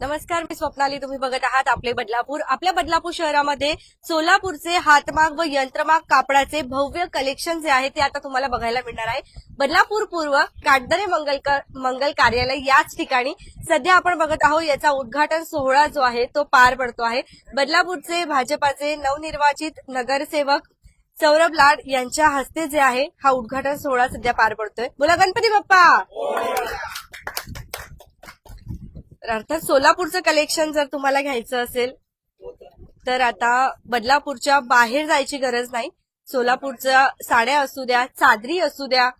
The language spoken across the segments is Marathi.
नमस्कार मी स्वप्नाली. तुम्ही बघत आहात आपले बदलापूर. आपल्या बदलापूर शहरामध्ये सोलापूरचे हातमाग व यंत्रमाग कापडाचे भव्य कलेक्शन जे आहे ते आता तुम्हाला बघायला मिळणार आहे. बदलापूर पूर्व काटदरे मंगल मंगल कार्यालय याच ठिकाणी सध्या आपण बघत आहोत. याचा उद्घाटन सोहळा जो आहे तो पार पडतो आहे. बदलापूरचे भाजपाचे नवनिर्वाचित नगरसेवक सौरभ लाड यांच्या हस्ते जे आहे हा उद्घाटन सोहळा सध्या पार पडतोय. बोला गणपती बाप्पा! तर अर्थात सोलापूरचं कलेक्शन जर तुम्हाला घ्यायचं असेल तर आता बदलापूरच्या बाहेर जायची गरज नाही. सोलापूरच्या साड्या असू द्या चादरी असू द्या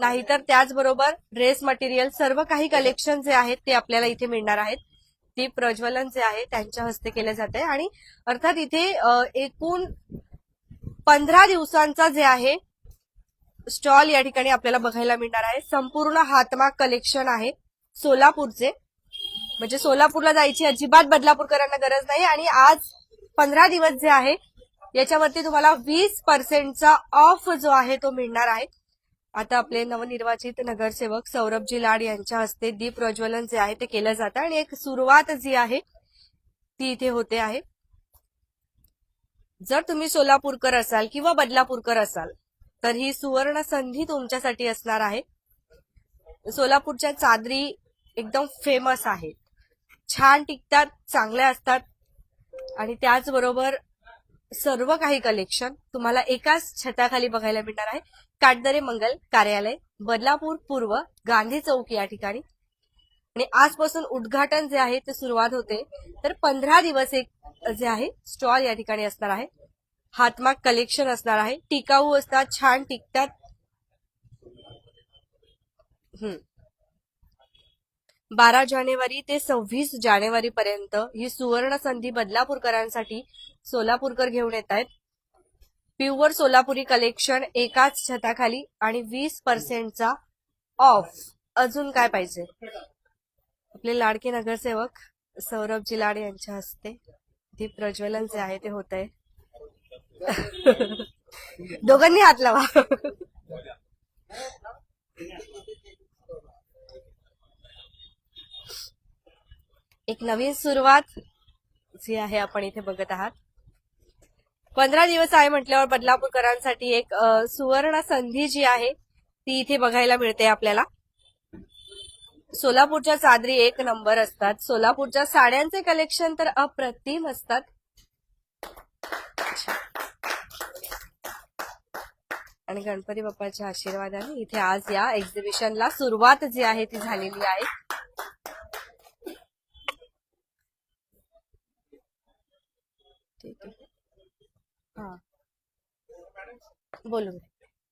नाहीतर त्याचबरोबर ड्रेस मटेरियल सर्व काही कलेक्शन जे आहेत ते आपल्याला इथे मिळणार आहेत. ती प्रज्वलन जे आहे त्यांच्या हस्ते केले जाते आणि अर्थात इथे एकूण पंधरा दिवसांचा जे आहे स्टॉल या ठिकाणी आपल्याला बघायला मिळणार आहे. संपूर्ण हातमाग कलेक्शन आहे सोलापूरचे. म्हणजे सोलापूरला जायची अजिबात बदलापूरकरांना गरज नाही. आणि आज पंधरा दिवस जे आहे याच्यावरती तुम्हाला वीस पर्सेंटचा ऑफ जो आहे तो मिळणार आहे. आता आपले नवनिर्वाचित नगरसेवक सौरभजी लाड यांच्या हस्ते दीप प्रज्वलन जे आहे ते केलं जातं. आणि एक सुरुवात जी आहे ती इथे होते आहे. जर तुम्ही सोलापूरकर असाल किंवा बदलापूरकर असाल तर ही सुवर्ण संधी तुमच्यासाठी असणार आहे. सोलापूरच्या चादरी एकदम फेमस आहेत छान टिकतात चांगल्या असतात. आणि त्याचबरोबर सर्व काही कलेक्शन तुम्हाला एकाच छताखाली बघायला मिळणार आहे. काटदरे मंगल कार्यालय बदलापूर पूर्व गांधी चौक या ठिकाणी. आणि आजपासून उद्घाटन जे आहे ते सुरुवात होते. तर पंधरा दिवस एक जे आहे स्टॉल या ठिकाणी असणार आहे. हातमाग कलेक्शन असणार आहे. टिकाऊ असतात छान टिकतात. हम्म. बारा जानेवारी ते सव्वीस जानेवारी पर्यंत ही सुवर्ण संधी बदलापूरकरांसाठी सोलापूरकर घेऊन येत आहेत. प्युअर सोलापुरी कलेक्शन एकाच छताखाली आणि वीस पर्सेंटचा ऑफ. अजून काय पाहिजे? आपले लाडके नगरसेवक सौरभजी लाड यांच्या हस्ते. दीप प्रज्वलन जे आहे ते होत आहे दोघांनी हात लावा. एक नवीन सुरुवात जी आहे आपण इथे बघत आहात. पंधरा दिवस आहे म्हटल्यावर बदलापूरकरांसाठी एक सुवर्ण संधी जी आहे ती इथे बघायला मिळते आपल्याला. सोलापूरच्या चादरी एक नंबर असतात. सोलापूरच्या साड्यांचे कलेक्शन तर अप्रतिम असतात. आणि गणपती बाप्पाच्या आशीर्वादाने इथे आज या एक्झिबिशनला सुरुवात जी आहे ती झालेली आहे. ठीक आहे हा. बोलू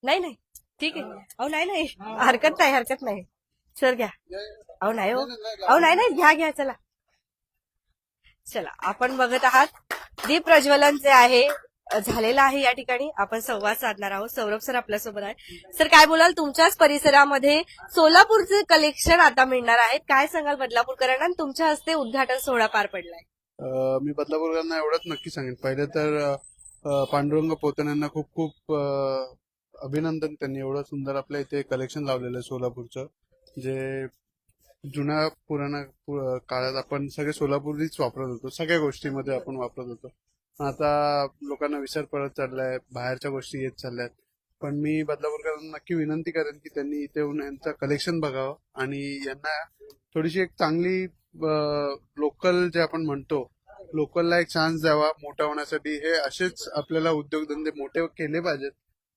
नाही नाही. ठीक आहे. अहो नाही नाही. हरकत नाही हरकत नाही. सर घ्या. अहो नाही हो. अहो नाही नाही. घ्या घ्या चला. चला आपण बघत आहात. दीप प्रज्वलन जे आहे झालेलं आहे या ठिकाणी. आपण संवाद साधणार आहोत. सौरभ सर आपल्यासोबत आहे सर काय बोलाल? तुमच्याच परिसरामध्ये सोलापूरचे कलेक्शन आता मिळणार आहेत काय सांगाल बदलापूरकरांना? आणि तुमच्या हस्ते उद्घाटन सोहळा पार पडलाय. मी बदलापूरकरांना एवढंच नक्की सांगेन. पहिले तर पांडुरंग पोतन यांना खूप खूप अभिनंदन त्यांनी. एवढं सुंदर आपल्या इथे कलेक्शन लावलेलं आहे सोलापूरचं. जे जुन्या पुराणा पु- काळात आपण सगळे सोलापूरनीच वापरत होतो. सगळ्या गोष्टीमध्ये आपण वापरत होतो. आता लोकांना विसर पडत चाललाय बाहेरच्या गोष्टी येत चालल्यात. पण मी बदलापूरकरांना नक्की विनंती करेन की त्यांनी इथे येऊन यांचं कलेक्शन बघावं आणि यांना थोडीशी एक चांगली लोकल जे आपण म्हणतो लोकलला एक चान्स द्यावा मोठा होण्यासाठी. हे असेच आपल्याला उद्योगधंदे मोठे केले पाहिजेत.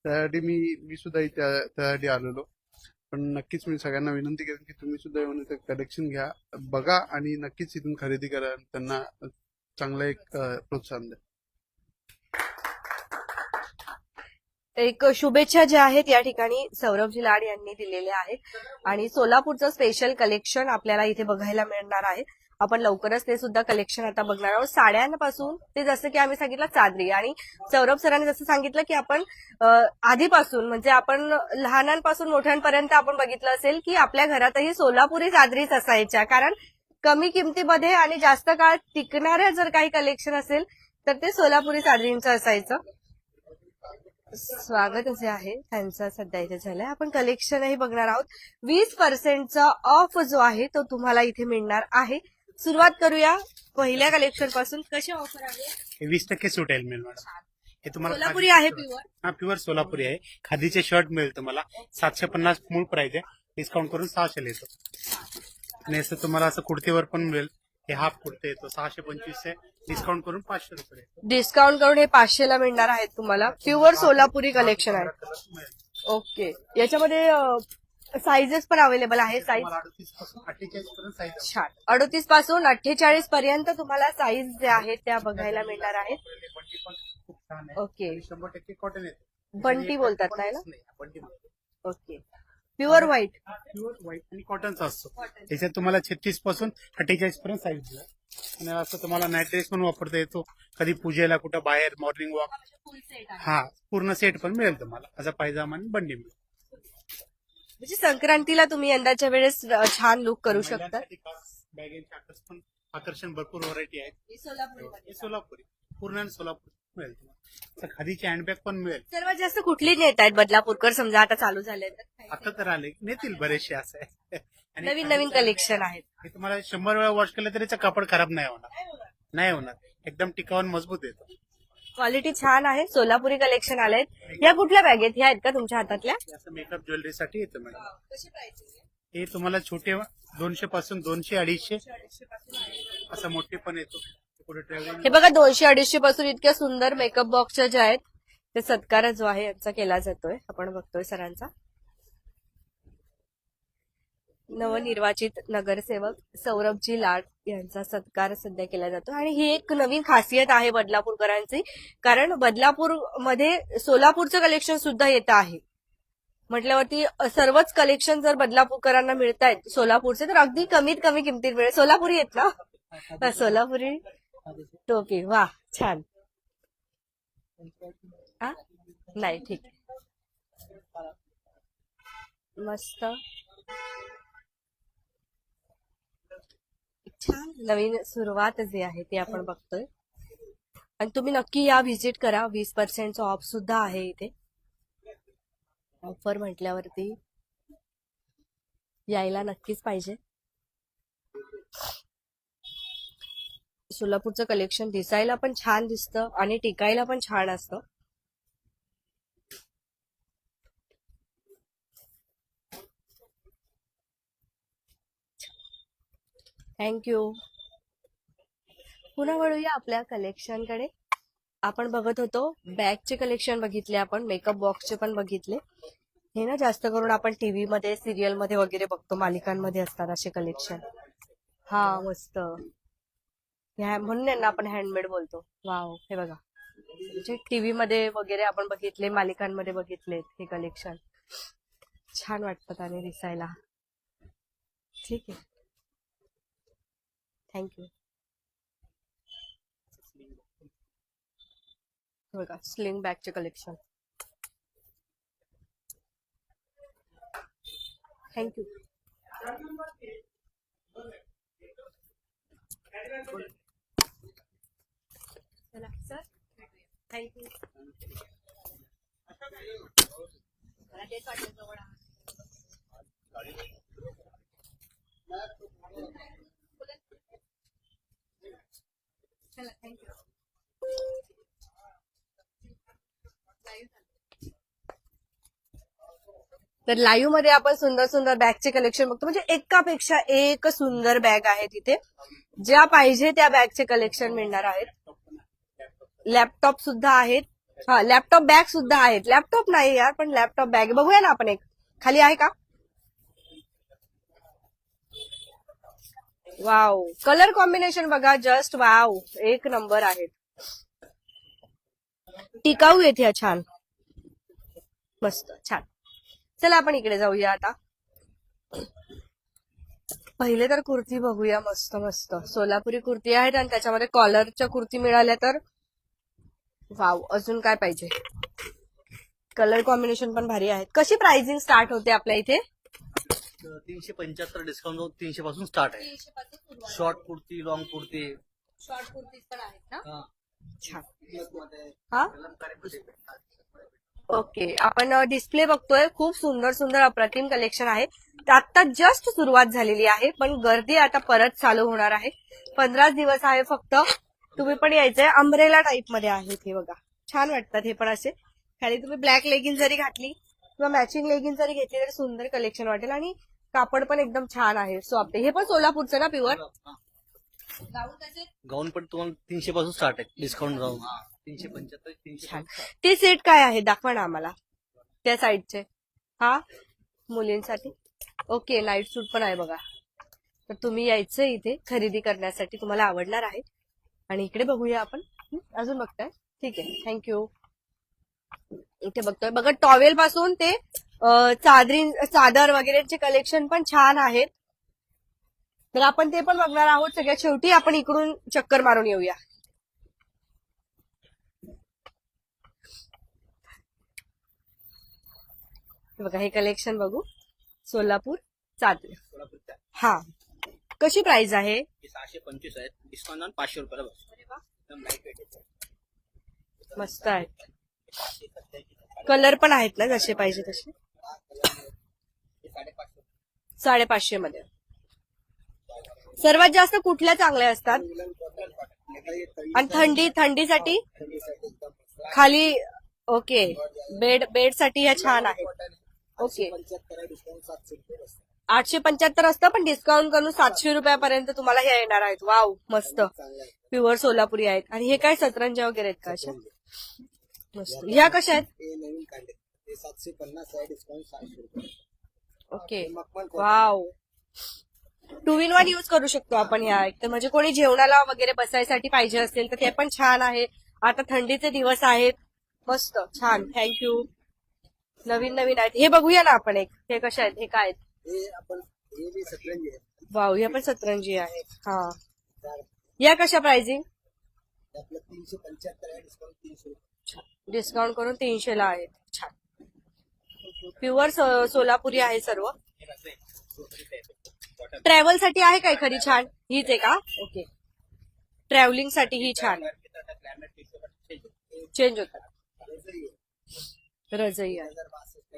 त्यासाठी मी मी सुद्धा इथे त्यासाठी आलेलो. पण नक्कीच मी सगळ्यांना विनंती करेन की तुम्ही सुद्धा येऊन इथे कलेक्शन घ्या बघा आणि नक्कीच इथून खरेदी करा आणि त्यांना चांगलं एक प्रोत्साहन द्या. एक शुभेच्छा ज्या आहेत या ठिकाणी सौरभजी लाड यांनी दिलेल्या आहेत. आणि सोलापूरचं स्पेशल कलेक्शन आपल्याला इथे बघायला मिळणार आहे. आपण लवकरच ते सुद्धा कलेक्शन आता बघणार आहोत. साड्यांपासून ते जसं की आम्ही सांगितलं चादरी. आणि सौरभ सरांनी जसं सांगितलं की आपण आधीपासून म्हणजे आपण लहानांपासून मोठ्यांपर्यंत आपण बघितलं असेल की आपल्या घरातही सोलापुरी चादरीच असायच्या. कारण कमी किमतीमध्ये आणि जास्त काळ टिकणाऱ्या जर काही कलेक्शन असेल तर ते सोलापुरी चादरींचं असायचं. स्वागत जे आहे. त्यांचं सध्या इथे झालंय. आपण कलेक्शनही बघणार आहोत. वीस पर्सेंटचा ऑफ जो आहे तो तुम्हाला इथे मिळणार आहे. सुरुवात करूया. पहिल्या कलेक्शनपासून कशी ऑफर आहे? वीस टक्के सूट आहे मिळेल मॅडम. हे तुम्हाला सोलापुरी आहे प्युअर हा प्युअर सोलापुरी आहे. खादीचे शर्ट मिळेल तुम्हाला. सातशे पन्नास मूळ प्राइस आहे. डिस्काउंट करून सहाशे येतो आणि असं तुम्हाला असं कुर्तीवर पण मिळेल. हे हाफ कुर्ते येतो सहाशे पंचवीस डिस्काउंट करून पाचशे रुपये. डिस्काउंट करून हे पाचशेला मिळणार आहेत तुम्हाला. प्युअर सोलापुरी कलेक्शन आहे. ओके याच्यामध्ये साईजेस पण अवेलेबल आहे साईज अडतीसपासून अठ्ठेचाळीस पर्यंत साईज. छान. अडतीसपासून अठ्ठेचाळीस पर्यंत तुम्हाला साईज ज्या आहेत त्या बघायला मिळणार आहेत. बंटी पण खूप छान आहे. ओके शंभर टक्के कॉटन येते बंटी बोलतात ना? नाही Bunty okay pure white. Pure white आणि कॉटनचा असतो. त्याच्यात तुम्हाला छत्तीसपासून अठ्ठेचाळीस पर्यंत साईज दिला. आणि असं तुम्हाला नाईट ड्रेस पण वापरता येतो. कधी पूजेला कुठं बाहेर मॉर्निंग वॉक हा पूर्ण सेट पण मिळेल तुम्हाला. असा पायजामा आणि बंडी मिळेल. म्हणजे संक्रांतीला तुम्ही यंदाच्या वेळेस छान लुक करू शकता. पण आकर्षण भरपूर व्हरायटी आहेत. हे सोलापुरी पूर्ण सोलापूर मिळेल असं खादीचे हँडबॅग पण मिळेल. सर्वात जास्त कुठली नेत आहेत बदलापूरकर? समजा आता चालू झाले तर आता तर आले. नेतील बरेचसे असं. आहे आणि नवीन नवीन कलेक्शन आहेत. तुम्हाला शंभर वेळा वॉश केलं तरी कापड खराब नाही होणार. नाही होणार. एकदम टिकावून मजबूत येतो क्वालिटी छान आहे. सोलापुरी कलेक्शन आलेत. या कुठल्या बॅग आहेत? ह्या आहेत का तुमच्या हातातल्या? असं मेकअप ज्वेलरीसाठी येतं मॅडम. हे? तुम्हाला छोटे दोनशे पासून दोनशे अडीचशे असं मोठे पण येतो. हे बघा दोनशे अडीचशे पासून इतक्या सुंदर मेकअप बॉक्सच्या ज्या आहेत ते सत्कार जो आहे यांचा केला जातोय. आपण बघतोय सरांचा. नवनिर्वाचित नगरसेवक सौरभजी लाड यांचा सत्कार सध्या केला जातो आणि ही एक नवीन खासियत आहे बदलापूरकरांची कारण बदलापूरमध्ये सोलापूरचं कलेक्शन सुद्धा येत आहे. म्हटल्यावरती सर्वच कलेक्शन जर बदलापूरकरांना मिळत आहेत सोलापूरचे तर अगदी कमीत कमी किमतीत मिळेल. सोलापुरी येत ना? सोलापुरी. टोपी वा छान. हा? नाही ठीक. मस्त. छान. नवीन सुरुवात जी आहे ती आपण बघतोय. आणि तुम्ही नक्की या व्हिजिट करा. वीस पर्सेंटचा ऑफ सुद्धा आहे इथे. ऑफर म्हटल्यावरती यायला नक्कीच पाहिजे. सोलापूरचं कलेक्शन दिसायला पण छान दिसतं आणि टिकायला पण छान असतं. थँक्यू पुन्हा वळूया आपल्या कलेक्शनकडे आपण बघत होतो बॅगचे कलेक्शन बघितले आपण मेकअप बॉक्सचे पण बघितले. हे ना जास्त करून आपण टीव्ही मध्ये सिरियलमध्ये वगैरे बघतो मालिकांमध्ये असतात असे कलेक्शन हा मस्त. ह्या म्हणून यांना आपण हँडमेड बोलतो. वाव हे बघा. म्हणजे टीव्ही मध्ये वगैरे आपण बघितले मालिकांमध्ये बघितले हे कलेक्शन छान वाटतात आणि दिसायला. ठीक आहे. थँक्यू बघा स्लिंग बॅगचे कलेक्शन थँक्यू चला सर थँक्यू मला तेच वाटलं जवळ चला थँक्यू तर लाईव्हमध्ये आपण सुंदर सुंदर बॅगचे कलेक्शन बघतो. म्हणजे एकापेक्षा एक सुंदर बॅग आहे तिथे ज्या पाहिजे त्या बॅगचे कलेक्शन मिळणार आहेत. लॅपटॉप सुद्धा आहेत. हा लॅपटॉप बॅग सुद्धा आहेत. लॅपटॉप नाही यार पण लॅपटॉप बॅग बघूया ना आपण एक. खाली आहे का? वाव कलर कॉम्बिनेशन बघा जस्ट वाव एक नंबर आहेत. टिकाऊ येते ह्या छान. मस्त छान. चला आपण इकडे जाऊया आता. पहिले तर कुर्ती बघूया. मस्त मस्त. सोलापुरी कुर्ती आहेत आणि त्याच्यामध्ये कॉलरच्या कुर्ती मिळाल्या तर. वाव अजून काय पाहिजे? कलर कॉम्बिनेशन पण भारी आहेत. कशी प्राइसिंग स्टार्ट होते आपल्या इथे? तीनशे पंच्याहत्तर डिस्काउंट तीनशे पासून स्टार्ट आहे. Short kurti long kurti. Short kurtis पण आहेत ना? हा. छान. हा? ओके आपण डिस्प्ले बघतोय. खूप सुंदर सुंदर अप्रतिम कलेक्शन आहे. आता जस्ट सुरुवात झालेली आहे पण गर्दी आता परत चालू होणार आहे. पंधराच दिवस आहे फक्त. तुम्ही पण यायचंय. अंब्रेला टाईपमध्ये आहे हे बघा. छान वाटतात हे पण असे. खाली तुम्ही ब्लॅक लेगिन जरी घातली किंवा मॅचिंग लेगिन जरी घेतली तरी सुंदर कलेक्शन वाटेल आणि कापड पण एकदम छान आहे. सॉफ्ट हे पण सोलापूरचं ना प्युअर गाऊन पण तुम्हाला तीनशे पासून स्टार्ट आहे. डिस्काउंट राहून तीनशे पंच्याहत्तर तीनशे. ते सेट काय आहे? दाखवा ना आम्हाला. त्या साईडचे हा? मुलींसाठी. ओके नाईट सूट पण आहे बघा. तर तुम्ही यायचं इथे खरेदी करण्यासाठी. तुम्हाला आवडणार आहे. आणि इकडे बघूया आपण. अजून बघताय? ठीक आहे. थँक्यू इथे बघतोय. बघा टॉवेल पासून ते चादरी चादर वगैरेचे कलेक्शन पण छान आहेत. तर आपण ते पण बघणार आहोत. सगळ्यात शेवटी आपण इकडून चक्कर मारून येऊया. बघा हे कलेक्शन बघू. सोलापूर चादर. हा. कशी प्राइस आहे? सहाशे पंचवीस आहेत. डिस्काउंट जाऊन पाचशे रुपयाला बसतो. मस्त आहे. कलर पण आहेत ना जसे पाहिजे तसे? साडेपाचशे साडेपाचशे मध्ये. सर्वात जास्त कुठल्या चांगल्या असतात? आणि थंडी थंडीसाठी? खाली ओके बेड बेडसाठी ह्या छान आहेत. ओके आठशे पंच्याहत्तर असतं पण डिस्काउंट करून सातशे रुपयापर्यंत तुम्हाला हे येणार आहेत. वाव मस्त. प्युअर सोलापुरी आहेत. आणि हे काय सतरंजा वगैरे आहेत का अशा? मस्त. ह्या कशा आहेत? हे सातशे पन्नास आहे डिस्काउंट रुपये. Okay. Wow two in one use करू शकतो आपण ह्या. एक तर म्हणजे कोणी जेवणाला वगैरे बसायसाठी पाहिजे असेल तर ते पण छान आहे. आता थंडीचे दिवस आहेत. मस्त. छान. थँक्यू नवीन नवीन आहेत. हे बघूया ना आपण एक. हे कशा आहेत? हे काय आहेत? हे आपण हे बी सतरंजी आहे वाव ह्या पण सतरंजी आहेत. हा. चार. या कशा प्राइसिंग हे आपलं तीनशे पंच्याहत्तर आहे डिस्काउंट तीनशे. डिस्काउंट करून तीनशेला आहेत. छान. प्युअर सोलापुरी आहे सर्व. ट्रॅव्हलसाठी आहे काय खरी छान? हीच आहे का? ओके ट्रॅव्हलिंगसाठी ही छान. चेंज होतात रजई आहे.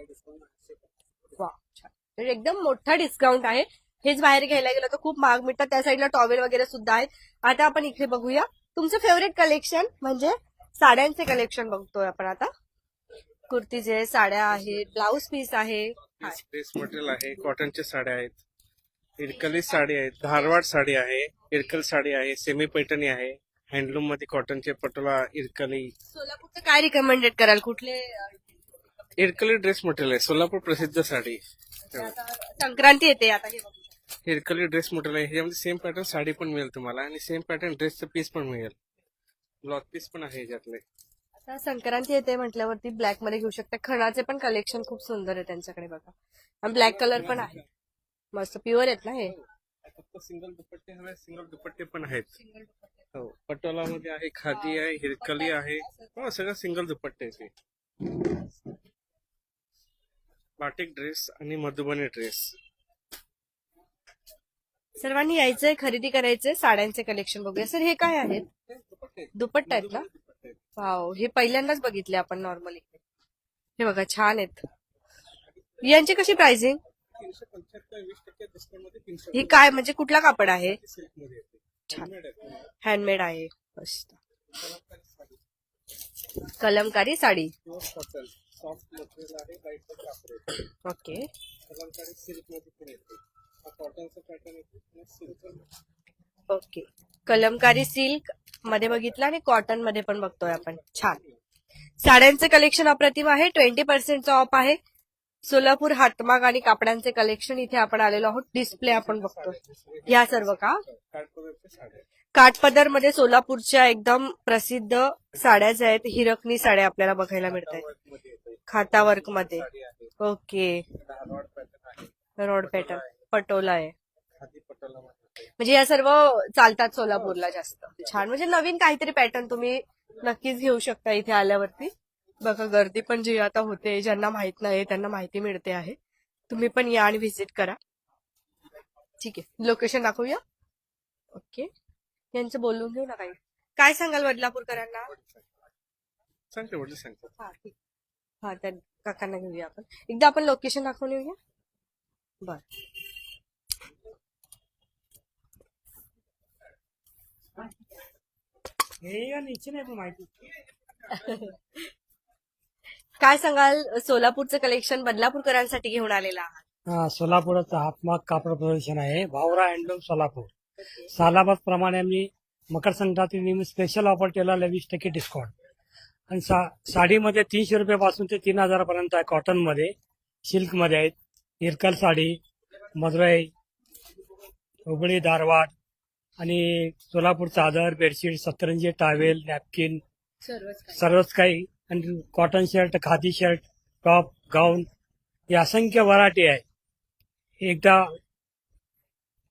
डिस्काउंट वा तर एकदम मोठा डिस्काउंट आहे. हेच बाहेर घ्यायला गेलं तर खूप महाग मिळतात. त्या साईडला टॉवेल वगैरे सुद्धा आहेत. आता आपण इकडे बघूया. तुमचं फेवरेट कलेक्शन म्हणजे साड्यांचे कलेक्शन बघतोय आपण आता. कुर्तीचे साड्या आहेत ब्लाऊज पीस आहे. ड्रेस मटेरियल आहे. कॉटनच्या साड्या आहेत. इरकली साडी आहे. धारवाड साडी आहे. इरकल साडी आहे. सेमी पैठणी आहे. हँडलूममध्ये कॉटनचे पटोला इरकली. सोलापूरचं काय रिकमेंडेड कराल? कुठले इरकली ड्रेस मटेरियल आहे. सोलापूर प्रसिद्ध साडी. आता संक्रांती येते आता हे. इरकली ड्रेस मटेरियल आहे. ह्याच्यामध्ये सेम पॅटर्न साडी पण मिळेल तुम्हाला आणि सेम पॅटर्न ड्रेसचं पीस पण मिळेल. ब्लाउज पीस पण आहे ह्याच्यातले आता संक्रांती येते म्हटल्यावरती ब्लॅकमध्ये घेऊ शकता. खणाचे पण कलेक्शन खूप सुंदर आहे त्यांच्याकडे बघा. आणि ब्लॅक कलर पण आहे. मस्त प्युअर आहेत ना हे? फक्त सिंगल दुपट्टे हवे सिंगल दुपट्टे पण आहेत. हो. पटोला मध्ये आहे खादी आहे हिरकली आहे. हो सगळं सिंगल दुपट्टे आहे ते बाटिक ड्रेस आणि मधुबनी ड्रेस. सर्वांनी यायचंय खरेदी करायचंय साड्यांचे कलेक्शन बघूया. सर हे काय आहेत? दुपट्टा आहेत ना? वाव हे पहिल्यांदाच बघितले आपण नॉर्मली हे बघा छान आहेत. यांची कशी प्राइसिंग ही काय म्हणजे कुठला कापड आहे? छान. हँडमेड आहे. कलमकारी साडी. सॉफ्ट मटेरियल आहे लाइट कापड येते ओके. कलमकारी सिल्कमध्ये पण येते. हा कॉटनचा पॅटर्न येते सिल्क ओके. कलमकारी सिल्कमध्ये बघितलं आणि कॉटनमध्ये पण बघतोय आपण. छान. साड्यांचे कलेक्शन अप्रतिम आहे ट्वेंटी पर्सेंटचा ऑफ आहे. सोलापूर हातमाग आणि कापडांचे कलेक्शन इथे आपण आलेलो आहोत. डिस्प्ले आपण बघतोय. या सर्व का? काठपदरमध्ये सोलापूरच्या एकदम प्रसिद्ध साड्या ज्या आहेत हिरकणी साड्या आपल्याला बघायला मिळत आहेत खाता वर्कमध्ये. ओके. रोड पॅटर्न पटोला आहे. म्हणजे या सर्व चालतात सोलापूरला जास्त. छान. म्हणजे नवीन काहीतरी पॅटर्न तुम्ही नक्कीच घेऊ शकता इथे आल्यावरती. बघा गर्दी पण जी आता होते ज्यांना माहीत नाही त्यांना माहिती मिळते आहे. तुम्ही पण या आणि व्हिजिट करा. ठीक आहे. लोकेशन दाखवूया. ओके. यांचं बोलून घेऊ ना काही? काय सांगाल बदलापूरकरांना सांगते सांगते हा, त्या काकांना घेऊया आपण. एकदा आपण लोकेशन दाखवून येऊया. बर. काय सांगाल? सोलापूरचं कलेक्शन बदलापूरकरांसाठी घेऊन आलेलं आहात. हा, सोलापुराचं हातमाग कापड प्रदर्शन आहे. भावरा हँडलूम सोलापूर. सालाबाद प्रमाणे आम्ही मकर संक्रांती निमित्त स्पेशल ऑफर केला वीस टक्के डिस्काउंट आणि सा साडीमध्ये तीनशे रुपयापासून ते तीन हजारापर्यंत आहे कॉटनमध्ये सिल्कमध्ये आहेत. इरकल साडी मदुराई हुबळी धारवाड आणि सोलापूर चादर बेडशीट सतरंजी टावेल नॅपकिन सर्वच काही. आणि cotton shirt khadi shirt top gown ही असंख्य व्हरायटी आहे. एकदा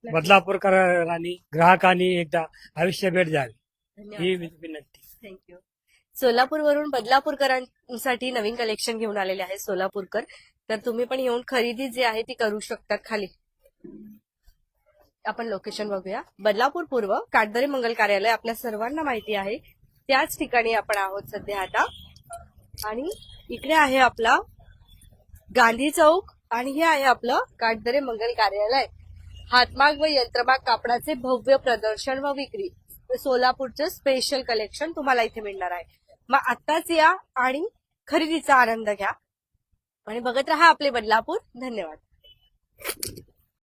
बदलापूरकरांनी ग्राहकांनी एकदा आयुष्य भेट द्यावी. ही विनंती. थँक्यू सोलापूरवरून बदलापूरकरांसाठी नवीन कलेक्शन घेऊन आलेले आहे सोलापूरकर. तर तुम्ही पण येऊन खरेदी जी आहे ती करू शकता खाली. आपण लोकेशन बघूया. बदलापूर पूर्व काटदरे मंगल कार्यालय आपल्या सर्वांना माहिती आहे. त्याच ठिकाणी आपण आहोत सध्या आता. आणि इकडे आहे आपला गांधी चौक आणि हे आहे आपलं काटदरे मंगल कार्यालय. हातमाग व यंत्रमाग कापडाचे भव्य प्रदर्शन व विक्री. सोलापूरचं स्पेशल कलेक्शन तुम्हाला इथे मिळणार आहे. मग आत्ताच या आणि खरेदीचा आनंद घ्या. आणि बघत राहा आपले बदलापूर. धन्यवाद.